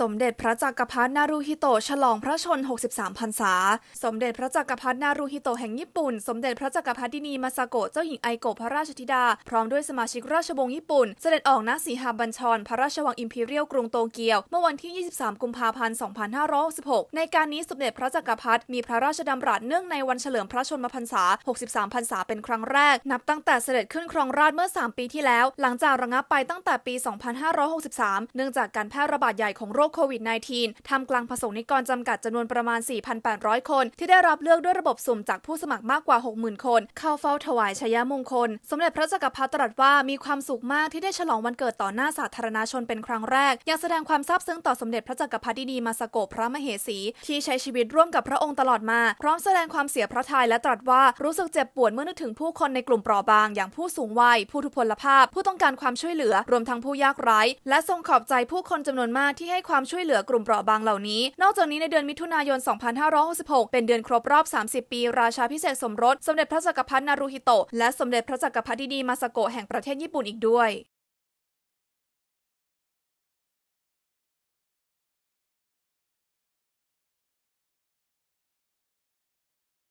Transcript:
สมเด็จพระจักรพรรดินารูฮิโตะฉลองพระชน 63 พรรษา สมเด็จพระจักรพรรดินารูฮิโตะแห่งญี่ปุ่น สมเด็จพระจักรพรรดินีมาซาโกะเจ้าหญิงไอโกะพระราชธิดา พร้อมด้วยสมาชิกราชวงศ์ญี่ปุ่น เสด็จออกณสีหบัญชร พระราชวังอิมพีเรียลกรุงโตเกียว เมื่อวันที่ 23 กุมภาพันธ์ 2566 ในการนี้สมเด็จพระจักรพรรดิมีพระราชดำรัสเนื่องในวันเฉลิมพระชนมพรรษา 63 พรรษาเป็นครั้งแรก นับตั้งแต่เสด็จขึ้นครองราชเมื่อ 3 ปีที่แล้ว หลังจากระงับไปตั้งแต่ปี 2563 เนื่องจากการแพร่ระบาดใหญ่ของโรคโควิด -19 ทำกลางประสงค์นิกรจำกัดจำนวนประมาณ 4,800 คน ที่ได้รับเลือกด้วยระบบสุ่มจากผู้สมัครมากกว่า 60,000 คน เข้าเฝ้าถวายชยมงคล สมเด็จพระจักรพรรดิตรัสว่ามีความสุขมากที่ได้ฉลองวันเกิดต่อหน้าสาธารณชนเป็นครั้งแรก ยังแสดงความซาบซึ้งต่อสมเด็จพระจักรพรรดินีมาสโกพระมเหสี ที่ใช้ชีวิตร่วมกับพระองค์ตลอดมา พร้อมแสดงความเสียพระทัยและตรัสว่ารู้สึกเจ็บปวดเมื่อนึกถึงผู้คนในกลุ่มเปราะบาง อย่างผู้สูงวัย ผู้ทุพพลภาพ ผู้ต้องการความช่วยเหลือ รวมทั้งผู้ยากไร้ และทรงขอบใจผู้คนจำนวนมากที่ให้ความช่วยเหลือกลุ่มเปราะบางเหล่านี้ นอกจากนี้ในเดือนมิถุนายน 2566 เป็นเดือนครบรอบ 30 ปี ราชาพิเศษสมรส สมเด็จพระจักรพรรดินารูฮิโตะและสมเด็จพระจักรพรรดินีมาสโกะแห่งประเทศญี่ปุ่นอีกด้วย